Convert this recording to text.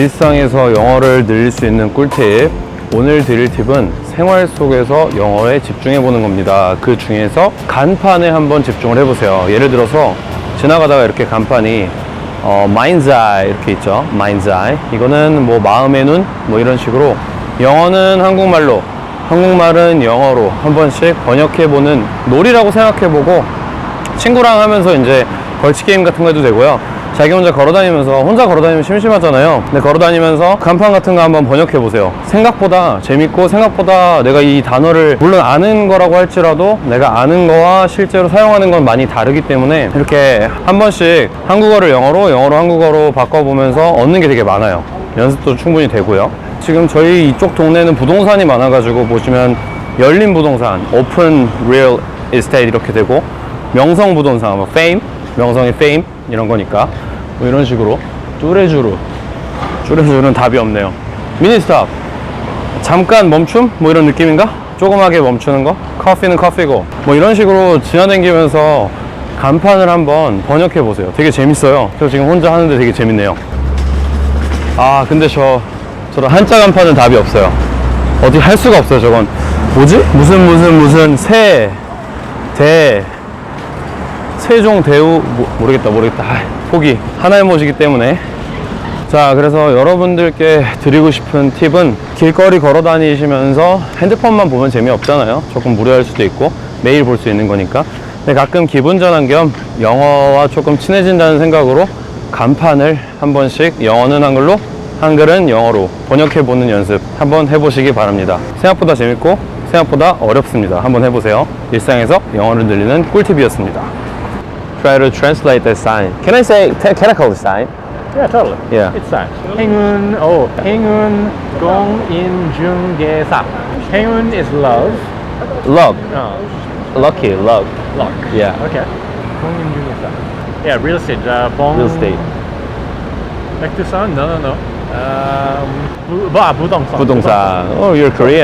일상에서 영어를 늘릴 수 있는 꿀팁. 오늘 드릴 팁은 생활 속에서 영어에 집중해 보는 겁니다. 그 중에서 간판에 한번 집중을 해보세요. 예를 들어서 지나가다가 이렇게 간판이 어, mind's eye 이렇게 있죠. mind's eye. 이거는 뭐 마음의 눈 뭐 이런 식으로 영어는 한국말로 한국말은 영어로 한 번씩 번역해 보는 놀이라고 생각해 보고 친구랑 하면서 이제 걸치 게임 같은 거 해도 되고요. 자기 혼자 걸어 다니면서 혼자 걸어 다니면 심심하잖아요. 근데 걸어 다니면서 간판 같은 거 한번 번역해 보세요. 생각보다 재밌고 생각보다 내가 이 단어를 물론 아는 거라고 할지라도 내가 아는 거와 실제로 사용하는 건 많이 다르기 때문에 이렇게 한 번씩 한국어를 영어로 영어로 한국어로 바꿔보면서 얻는 게 되게 많아요. 연습도 충분히 되고요. 지금 저희 이쪽 동네는 부동산이 많아가지고 보시면 열린 부동산, 오픈 리얼 에스테이트 이렇게 되고 명성 부동산, 뭐 페임, 명성의 페임 이런 거니까 뭐 이런 식으로 뚜레쥬르 뚜레쥬르는 답이 없네요. 미니스탑 잠깐 멈춤 뭐 이런 느낌인가? 조그맣게 멈추는 거? 커피는 커피고 뭐 이런 식으로 지나다니면서 간판을 한번 번역해 보세요. 되게 재밌어요. 저 지금 혼자 하는데 되게 재밌네요. 아 근데 저 저런 한자 간판은 답이 없어요. 어디 할 수가 없어요. 저건 뭐지? 무슨 무슨 무슨 세대 세종 대우 모, 모르겠다 모르겠다. 아, 포기. 하나의 모시기 때문에. 자 그래서 여러분들께 드리고 싶은 팁은 길거리 걸어 다니시면서 핸드폰만 보면 재미없잖아요. 조금 무료할 수도 있고 매일 볼 수 있는 거니까. 근데 가끔 기분 전환 겸 영어와 조금 친해진다는 생각으로 간판을 한 번씩 영어는 한글로 한글은 영어로 번역해 보는 연습 한번 해보시기 바랍니다. 생각보다 재밌고 생각보다 어렵습니다. 한번 해보세요. 일상에서 영어를 늘리는 꿀팁이었습니다 try to translate the sign. Can I say, can I call the sign? Yeah, totally. Yeah. It's that. 행운, oh, 행운 공인중개사. 행운 is love. Love. Oh, Lucky, love. luck. Yeah. Okay. 공인중개사. Yeah, real estate. Uh, 봉... Real estate. 백두산? No, no, no. Um, 부, 뭐, 아, 부동산. 부동산. Oh, you're Korean.